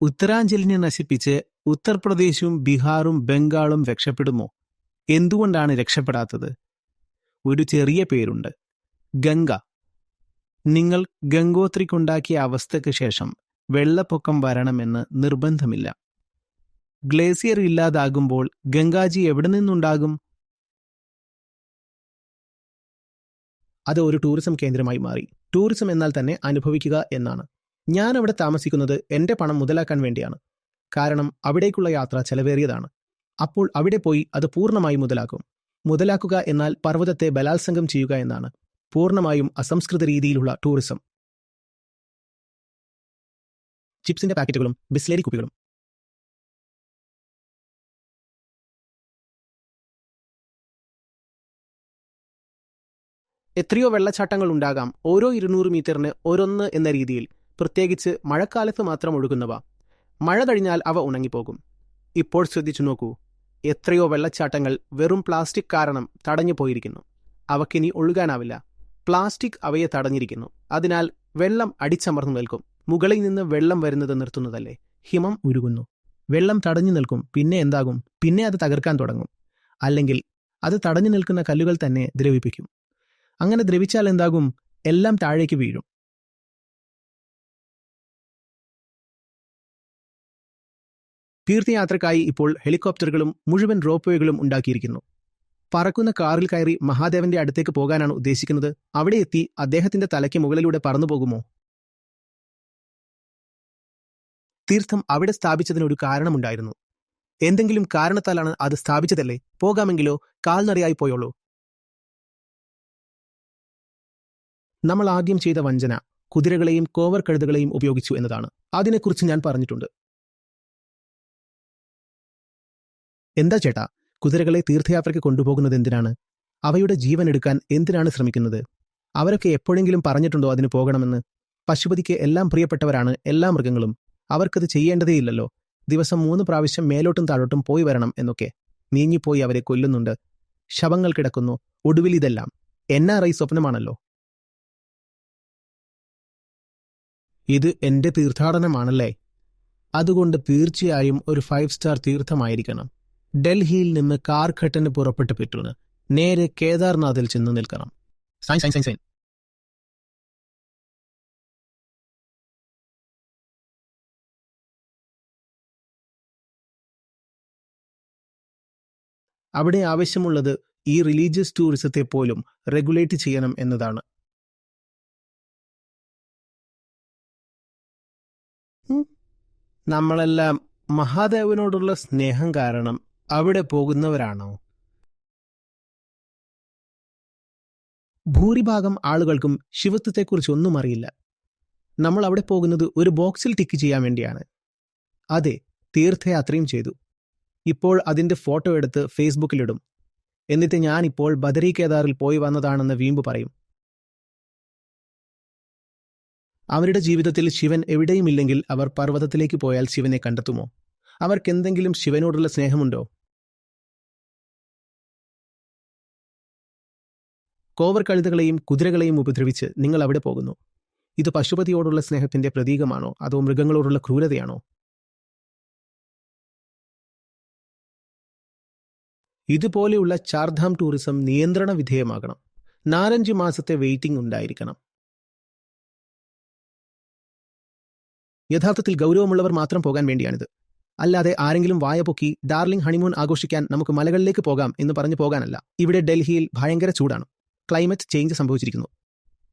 ഉത്തരാഞ്ചലിനെ നശിപ്പിച്ച് ഉത്തർപ്രദേശും ബീഹാറും ബംഗാളും രക്ഷപ്പെടുമോ? എന്തുകൊണ്ടാണ് രക്ഷപ്പെടാത്തത്? ഒരു ചെറിയ പേരുണ്ട്. ഗംഗ. നിങ്ങൾ ഗംഗോത്രിക്കുണ്ടാക്കിയ അവസ്ഥയ്ക്ക് ശേഷം വെള്ളപ്പൊക്കം വരണമെന്ന് നിർബന്ധമില്ല. ഗ്ലേസിയർ ഇല്ലാതാകുമ്പോൾ ഗംഗാജി എവിടെ നിന്നുണ്ടാകും? അത് ഒരു ടൂറിസം കേന്ദ്രമായി മാറി. ടൂറിസം എന്നാൽ തന്നെ അനുഭവിക്കുക എന്നാണ്. ഞാൻ അവിടെ താമസിക്കുന്നത് എന്റെ പണം മുതലാക്കാൻ വേണ്ടിയാണ്. കാരണം അവിടേക്കുള്ള യാത്ര ചെലവേറിയതാണ്. അപ്പോൾ അവിടെ പോയി അത് പൂർണമായി മുതലാക്കും. മുതലാക്കുക എന്നാൽ പർവതത്തെ ബലാത്സംഗം ചെയ്യുക എന്നാണ്. പൂർണമായും അസംസ്കൃത രീതിയിലുള്ള ടൂറിസം. ചിപ്സിന്റെ പാക്കറ്റുകളും ബിസ്ലേരി കുപ്പികളും. എത്രയോ വെള്ളച്ചാട്ടങ്ങൾ ഉണ്ടാകാം ഓരോ ഇരുന്നൂറ് മീറ്ററിന് ഓരോന്ന് എന്ന രീതിയിൽ. പ്രത്യേകിച്ച് മഴക്കാലത്ത് മാത്രം ഒഴുകുന്നവ. മഴ കഴിഞ്ഞാൽ അവ ഉണങ്ങിപ്പോകും. ഇപ്പോൾ ശ്രദ്ധിച്ചു നോക്കൂ എത്രയോ വെള്ളച്ചാട്ടങ്ങൾ വെറും പ്ലാസ്റ്റിക് കാരണം തടഞ്ഞു പോയിരിക്കുന്നു. അവക്കിനി ഒഴുകാനാവില്ല. പ്ലാസ്റ്റിക് അവയെ തടഞ്ഞിരിക്കുന്നു. അതിനാൽ വെള്ളം അടിച്ചമർന്നു നിൽക്കും. മുകളിൽ നിന്ന് വെള്ളം വരുന്നത് നിർത്തുന്നതല്ലേ? ഹിമം ഉരുകുന്നു. വെള്ളം തടഞ്ഞു നിൽക്കും. പിന്നെ എന്താകും? പിന്നെ അത് തകർക്കാൻ തുടങ്ങും. അല്ലെങ്കിൽ അത് തടഞ്ഞു നിൽക്കുന്ന കല്ലുകൾ തന്നെ ദ്രവിപ്പിക്കും. അങ്ങനെ ദ്രവിച്ചാൽ എന്താകും? എല്ലാം താഴേക്ക് വീഴും. തീർത്ഥയാത്രക്കായി ഇപ്പോൾ ഹെലികോപ്റ്ററുകളും മുഴുവൻ റോപ്വേകളും ഉണ്ടാക്കിയിരിക്കുന്നു. പറക്കുന്ന കാറിൽ കയറി മഹാദേവന്റെ അടുത്തേക്ക് പോകാനാണ് ഉദ്ദേശിക്കുന്നത്. അവിടെ എത്തി അദ്ദേഹത്തിന്റെ തലയ്ക്ക് മുകളിലൂടെ പറന്നുപോകുമോ തീർത്ഥം അവിടെ സ്ഥാപിച്ചതിന് ഒരു കാരണമുണ്ടായിരുന്നു. എന്തെങ്കിലും കാരണത്താലാണ് അത് സ്ഥാപിച്ചതല്ലേ? പോകാമെങ്കിലോ? കാൽനടയായി പോയോളൂ. നമ്മൾ ആദ്യം ചെയ്ത വഞ്ചന കുതിരകളെയും കോവർ കഴുതകളെയും ഉപയോഗിച്ചു എന്നതാണ്. അതിനെക്കുറിച്ച് ഞാൻ പറഞ്ഞിട്ടുണ്ട്. എന്താ ചേട്ടാ? കുതിരകളെ തീർത്ഥയാത്രയ്ക്ക് കൊണ്ടുപോകുന്നത് എന്തിനാണ്? അവയുടെ ജീവൻ എടുക്കാൻ എന്തിനാണ് ശ്രമിക്കുന്നത്? അവരൊക്കെ എപ്പോഴെങ്കിലും പറഞ്ഞിട്ടുണ്ടോ അതിന് പോകണമെന്ന്? പശുപതിക്ക് എല്ലാം പ്രിയപ്പെട്ടവരാണ് എല്ലാ മൃഗങ്ങളും. അവർക്കത് ചെയ്യേണ്ടതേയില്ലല്ലോ. ദിവസം മൂന്ന് പ്രാവശ്യം മേലോട്ടും താഴോട്ടും പോയി വരണം എന്നൊക്കെ. നീങ്ങിപ്പോയി അവരെ കൊല്ലുന്നുണ്ട്. ശവങ്ങൾ കിടക്കുന്നു. ഒടുവിൽ ഇതെല്ലാം. എൻ ആർ ഐ സ്വപ്നമാണല്ലോ. ഇത് എന്റെ തീർത്ഥാടനമാണല്ലേ? അതുകൊണ്ട് തീർച്ചയായും ഒരു ഫൈവ് സ്റ്റാർ തീർത്ഥമായിരിക്കണം. ഡൽഹിയിൽ നിന്ന് കാർ ഘട്ടന് പുറപ്പെട്ടു പിറ്റൂന്ന് നേരെ കേദാർനാഥിൽ ചെന്ന് നിൽക്കണം. Sign sign sign sign. അവിടെ ആവശ്യമുള്ളത് ഈ റിലീജിയസ് ടൂറിസത്തെ പോലും റെഗുലേറ്റ് ചെയ്യണം എന്നതാണ്. നമ്മളെല്ലാം മഹാദേവനോടുള്ള സ്നേഹം കാരണം അവിടെ പോകുന്നവരാണോ? ഭൂരിഭാഗം ആളുകൾക്കും ശിവത്വത്തെക്കുറിച്ച് ഒന്നും അറിയില്ല. നമ്മൾ അവിടെ പോകുന്നത് ഒരു ബോക്സിൽ ടിക്ക് ചെയ്യാൻ വേണ്ടിയാണ്. അതെ തീർത്ഥയാത്രയും ചെയ്തു. ഇപ്പോൾ അതിന്റെ ഫോട്ടോ എടുത്ത് ഫേസ്ബുക്കിലിടും. എന്നിട്ട് ഞാൻ ഇപ്പോൾ ബദരി കേദാറിൽ പോയി വന്നതാണെന്ന് വീമ്പ് പറയും. അവരുടെ ജീവിതത്തിൽ ശിവൻ എവിടെയുമില്ലെങ്കിൽ അവർ പർവതത്തിലേക്ക് പോയാൽ ശിവനെ കണ്ടെത്തുമോ? അവർക്കെന്തെങ്കിലും ശിവനോടുള്ള സ്നേഹമുണ്ടോ? കോവർ കഴുതകളെയും കുതിരകളെയും ഉപദ്രവിച്ച് നിങ്ങൾ അവിടെ പോകുന്നു. ഇത് പശുപതിയോടുള്ള സ്നേഹത്തിന്റെ പ്രതീകമാണോ? അതോ മൃഗങ്ങളോടുള്ള ക്രൂരതയാണോ? ഇതുപോലെയുള്ള ചാർധാം ടൂറിസം നിയന്ത്രണ വിധേയമാകണം. നാലഞ്ച് മാസത്തെ വെയിറ്റിംഗ് ഉണ്ടായിരിക്കണം. യഥാർത്ഥത്തിൽ ഗൗരവമുള്ളവർ മാത്രം പോകാൻ വേണ്ടിയാണിത്. അല്ലാതെ ആരെങ്കിലും വായ പൊക്കി ഡാർലിംഗ് ഹണിമൂൺ ആഘോഷിക്കാൻ നമുക്ക് മലകളിലേക്ക് പോകാം എന്ന് പറഞ്ഞു പോകാനല്ല. ഇവിടെ ഡൽഹിയിൽ ഭയങ്കര ചൂടാണ്. ക്ലൈമറ്റ് ചേഞ്ച് സംഭവിച്ചിരിക്കുന്നു.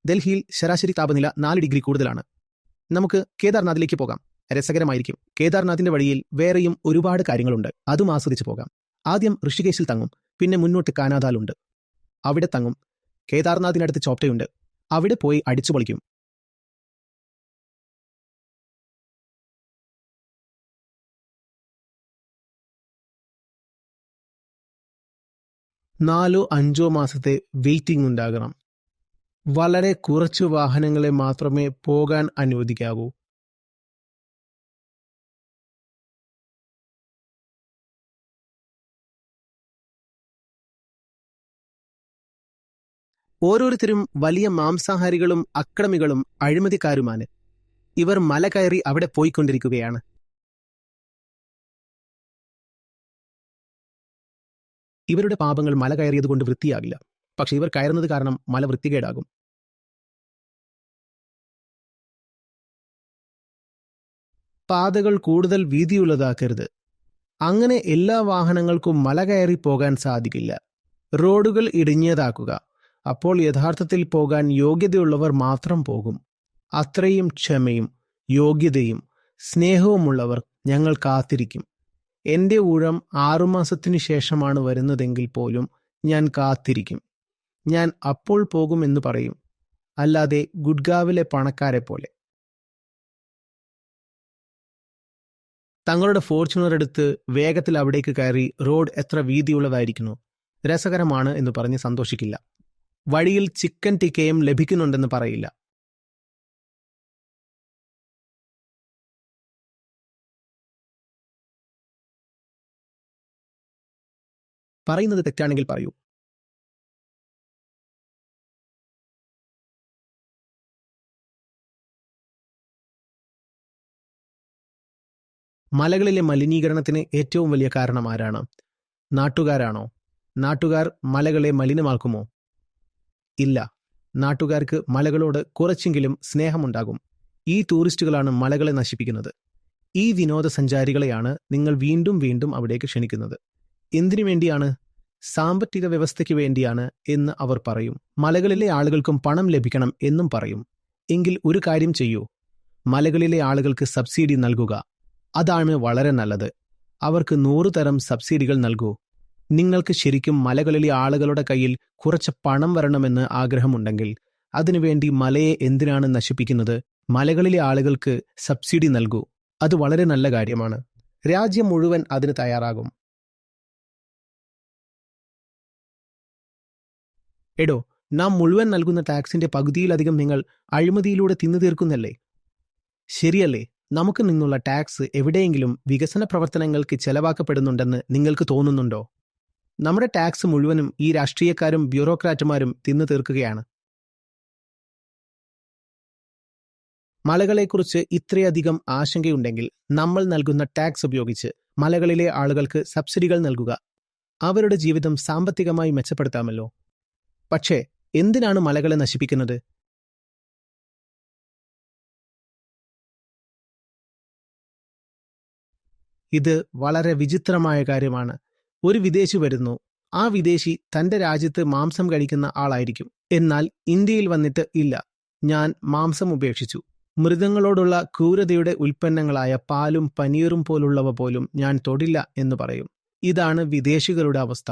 ഡൽഹിയിൽ ശരാശരി താപനില നാല് ഡിഗ്രി കൂടുതലാണ്. നമുക്ക് കേദാർനാഥിലേക്ക് പോകാം. രസകരമായിരിക്കും. കേദാർനാഥിന്റെ വഴിയിൽ വേറെയും ഒരുപാട് കാര്യങ്ങളുണ്ട്. അതും ആസ്വദിച്ച് പോകാം. ആദ്യം ഋഷികേശിൽ തങ്ങും. പിന്നെ മുന്നോട്ട് കാനാദാലുണ്ട് അവിടെ തങ്ങും. കേദാർനാഥിനടുത്ത് ചോപ്റ്റയുണ്ട്. അവിടെ പോയി അടിച്ചു പൊളിക്കും നാലോ അഞ്ചോ മാസത്തെ വെയിറ്റിംഗ് ഉണ്ടാകണം. വളരെ കുറച്ച് വാഹനങ്ങളെ മാത്രമേ പോകാൻ അനുവദിക്കാവൂ. ഓരോരുത്തരും വലിയ മാംസാഹാരികളും അക്രമികളും അഴിമതിക്കാരുമാണ്. ഇവർ മല കയറി അവിടെ പോയിക്കൊണ്ടിരിക്കുകയാണ്. ഇവരുടെ പാപങ്ങൾ മല കയറിയതുകൊണ്ട് വൃത്തിയാകില്ല. പക്ഷെ ഇവർ കയറുന്നത് കാരണം മല വൃത്തികേടാകും. പാതകൾ കൂടുതൽ വീതിയുള്ളതാക്കരുത്. അങ്ങനെ എല്ലാ വാഹനങ്ങൾക്കും മല കയറി പോകാൻ സാധിക്കില്ല. റോഡുകൾ ഇടിഞ്ഞതാക്കുക അപ്പോൾ യഥാർത്ഥത്തിൽ പോകാൻ യോഗ്യതയുള്ളവർ മാത്രം പോകും. അത്രയും ക്ഷമയും യോഗ്യതയും സ്നേഹവുമുള്ളവർ ഞങ്ങൾ കാത്തിരിക്കും. എന്റെ ഊഴം ആറുമാസത്തിനു ശേഷമാണ് വരുന്നതെങ്കിൽ പോലും ഞാൻ കാത്തിരിക്കും. ഞാൻ അപ്പോൾ പോകുമെന്ന് പറയും. അല്ലാതെ ഗുഡ്ഗാവിലെ പണക്കാരെ പോലെ തങ്ങളുടെ ഫോർച്യൂണർ എടുത്ത് വേഗത്തിൽ അവിടേക്ക് കയറി റോഡ് എത്ര വീതിയുള്ളതായിരിക്കുന്നു. രസകരമാണ് എന്ന് പറഞ്ഞ് സന്തോഷിക്കില്ല. വഴിയിൽ ചിക്കൻ ടിക്കയും ലഭിക്കുന്നുണ്ടെന്ന് പറയില്ല. പറയുന്നത് തെറ്റാണെങ്കിൽ പറയൂ. മലകളിലെ മലിനീകരണത്തിന് ഏറ്റവും വലിയ കാരണം ആരാണ്? നാട്ടുകാരാണോ? നാട്ടുകാർ മലകളെ മലിനമാക്കുമോ? ഇല്ല. നാട്ടുകാർക്ക് മലകളോട് കുറച്ചെങ്കിലും സ്നേഹമുണ്ടാകും. ഈ ടൂറിസ്റ്റുകളാണ് മലകളെ നശിപ്പിക്കുന്നത്. ഈ വിനോദസഞ്ചാരികളെയാണ് നിങ്ങൾ വീണ്ടും വീണ്ടും അവിടേക്ക് ക്ഷണിക്കുന്നത്. എന്തിനു വേണ്ടിയാണ്? സാമ്പത്തിക വ്യവസ്ഥയ്ക്ക് വേണ്ടിയാണ് എന്ന് അവർ പറയും. മലകളിലെ ആളുകൾക്കും പണം ലഭിക്കണം എന്നും പറയും. എങ്കിൽ ഒരു കാര്യം ചെയ്യൂ. മലകളിലെ ആളുകൾക്ക് സബ്സിഡി നൽകുക. അതാണ് വളരെ നല്ലത്. അവർക്ക് നൂറു തരം സബ്സിഡികൾ നൽകൂ. നിങ്ങൾക്ക് ശരിക്കും മലകളിലെ ആളുകളുടെ കയ്യിൽ കുറച്ച് പണം വരണമെന്ന് ആഗ്രഹമുണ്ടെങ്കിൽ അതിനുവേണ്ടി മലയെ എന്തിനാണ് നശിപ്പിക്കുന്നത്? മലകളിലെ ആളുകൾക്ക് സബ്സിഡി നൽകൂ. അത് വളരെ നല്ല കാര്യമാണ്. രാജ്യം മുഴുവൻ അതിന് തയ്യാറാകും. എടോ നാം മുഴുവൻ നൽകുന്ന ടാക്സിന്റെ പകുതിയിലധികം നിങ്ങൾ അഴിമതിയിലൂടെ തിന്നു തീർക്കുന്നല്ലേ? ശരിയല്ലേ നമുക്ക് നിന്നുള്ള ടാക്സ് എവിടെയെങ്കിലും വികസന പ്രവർത്തനങ്ങൾക്ക് ചെലവാക്കപ്പെടുന്നുണ്ടെന്ന് നിങ്ങൾക്ക് തോന്നുന്നുണ്ടോ? നമ്മുടെ ടാക്സ് മുഴുവനും ഈ രാഷ്ട്രീയക്കാരും ബ്യൂറോക്രാറ്റുമാരും തിന്നു തീർക്കുകയാണ്. മലകളെക്കുറിച്ച് ഇത്രയധികം ആശങ്കയുണ്ടെങ്കിൽ നമ്മൾ നൽകുന്ന ടാക്സ് ഉപയോഗിച്ച് മലകളിലെ ആളുകൾക്ക് സബ്സിഡികൾ നൽകുക. അവരുടെ ജീവിതം സാമ്പത്തികമായി മെച്ചപ്പെടുത്താമല്ലോ. പക്ഷേ എന്തിനാണ് മലകളെ നശിപ്പിക്കുന്നത്? ഇത് വളരെ വിചിത്രമായ കാര്യമാണ്. ഒരു വിദേശി വരുന്നു. ആ വിദേശി തന്റെ രാജ്യത്ത് മാംസം കഴിക്കുന്ന ആളായിരിക്കും. എന്നാൽ ഇന്ത്യയിൽ വന്നിട്ട് ഇല്ല. ഞാൻ മാംസം ഉപേക്ഷിച്ചു. മൃഗങ്ങളോടുള്ള ക്രൂരതയുടെ ഉൽപ്പന്നങ്ങളായ പാലും പനീറും പോലുള്ളവ പോലും ഞാൻ തൊടില്ല എന്ന് പറയും. ഇതാണ് വിദേശികളുടെ അവസ്ഥ.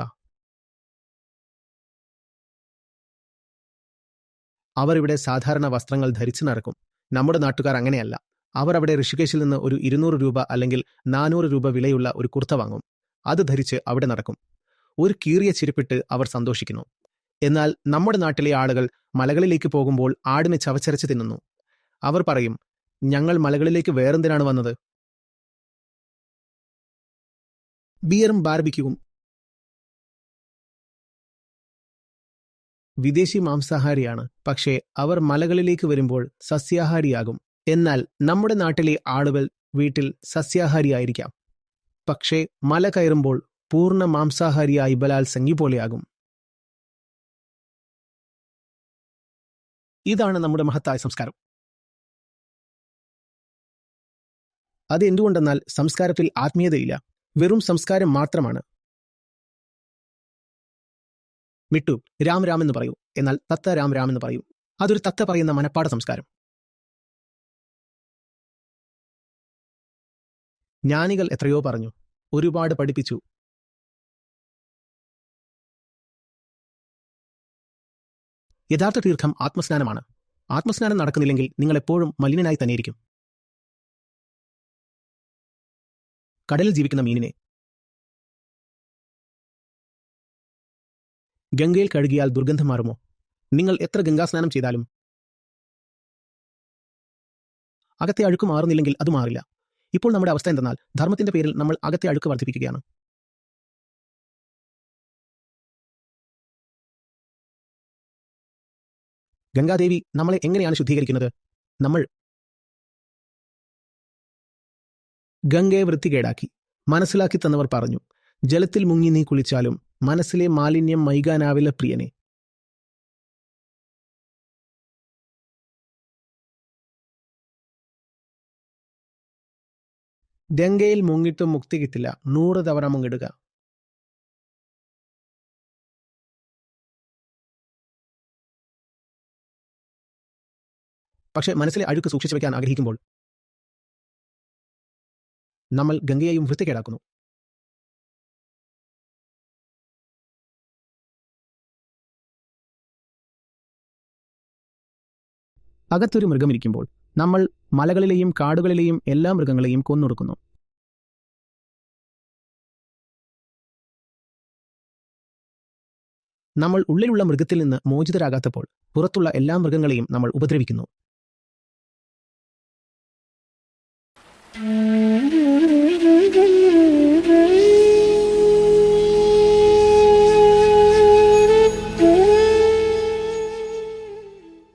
അവർ ഇവിടെ സാധാരണ വസ്ത്രങ്ങൾ ധരിച്ചു നടക്കും. നമ്മുടെ നാട്ടുകാർ അങ്ങനെയല്ല. അവർ അവിടെ ഋഷികേശിൽ നിന്ന് ഒരു ഇരുന്നൂറ് രൂപ അല്ലെങ്കിൽ നാനൂറ് രൂപ വിലയുള്ള ഒരു കുർത്ത വാങ്ങും. അത് ധരിച്ച് അവിടെ നടക്കും. ഒരു കീറിയ ചിരിപ്പിട്ട് അവർ സന്തോഷിക്കുന്നു. എന്നാൽ നമ്മുടെ നാട്ടിലെ ആളുകൾ മലകളിലേക്ക് പോകുമ്പോൾ ആടിനെ ചവച്ചരച്ച് തിന്നുന്നു. അവർ പറയും ഞങ്ങൾ മലകളിലേക്ക് വേറെന്തിനാണ് വന്നത്? ബിയറും ബാർബിക്യുവും വിദേശി മാംസാഹാരിയാണ്. പക്ഷേ അവർ മലകളിലേക്ക് വരുമ്പോൾ സസ്യാഹാരിയാകും. എന്നാൽ നമ്മുടെ നാട്ടിലെ ആളുകൾ വീട്ടിൽ സസ്യാഹാരിയായിരിക്കാം. പക്ഷേ മല കയറുമ്പോൾ പൂർണ മാംസാഹാരിയായി ബലാത്സംഗി പോലെയാകും. ഇതാണ് നമ്മുടെ മഹത്തായ സംസ്കാരം. അത് എന്തുകൊണ്ടെന്നാൽ സംസ്കാരത്തിൽ ആത്മീയതയില്ല. വെറും സംസ്കാരം മാത്രമാണ്. മിട്ടു രാം രാം എന്ന് പറയൂ. എന്നാൽ തത്ത രാം രാം എന്ന് പറയൂ. അതൊരു തത്ത പറയുന്ന മനപ്പാട സംസ്കാരം. ജ്ഞാനികൾ എത്രയോ പറഞ്ഞു. ഒരുപാട് പഠിപ്പിച്ചു. യഥാർത്ഥ തീർത്ഥം ആത്മസ്നാനമാണ്. ആത്മസ്നാനം നടക്കുന്നില്ലെങ്കിൽ നിങ്ങൾ എപ്പോഴും മലിനനായി തന്നെയിരിക്കും. കടലിൽ ജീവിക്കുന്ന മീനിനെ ഗംഗയിൽ കഴുകിയാൽ ദുർഗന്ധം മാറുമോ? നിങ്ങൾ എത്ര ഗംഗാസ്നാനം ചെയ്താലും. അകത്തെ അഴുക്ക് മാറുന്നില്ലെങ്കിൽ അത് മാറില്ല. ഇപ്പോൾ നമ്മുടെ അവസ്ഥ എന്തെന്നാൽ ധർമ്മത്തിന്റെ പേരിൽ നമ്മൾ അകത്തെ അഴുക്ക് വർദ്ധിപ്പിക്കുകയാണ്. ഗംഗാദേവി നമ്മളെ എങ്ങനെയാണ് ശുദ്ധീകരിക്കുന്നത്? നമ്മൾ ഗംഗയെ വൃത്തികേടാക്കി മനസ്സിലാക്കി തന്നവർ പറഞ്ഞു ജലത്തിൽ മുങ്ങി നീ കുളിച്ചാലും മനസ്സിലെ മാലിന്യം മൈകാനാവില്ല പ്രിയനെ ഗംഗയിൽ മുങ്ങിട്ടും മുക്തി കിട്ടില്ല. നൂറ് തവണ മുങ്ങിടുക. പക്ഷെ മനസ്സിലെ അഴുക്ക് സൂക്ഷിച്ചു വയ്ക്കാൻ ആഗ്രഹിക്കുമ്പോൾ നമ്മൾ ഗംഗയെയും വൃത്തികേടാക്കുന്നു. അകത്തൊരു മൃഗമിരിക്കുമ്പോൾ നമ്മൾ മലകളിലെയും കാടുകളിലെയും എല്ലാ മൃഗങ്ങളെയും കൊന്നൊടുക്കുന്നു. നമ്മൾ ഉള്ളിലുള്ള മൃഗത്തിൽ നിന്ന് മോചിതരാകാത്തപ്പോൾ പുറത്തുള്ള എല്ലാ മൃഗങ്ങളെയും നമ്മൾ ഉപദ്രവിക്കുന്നു.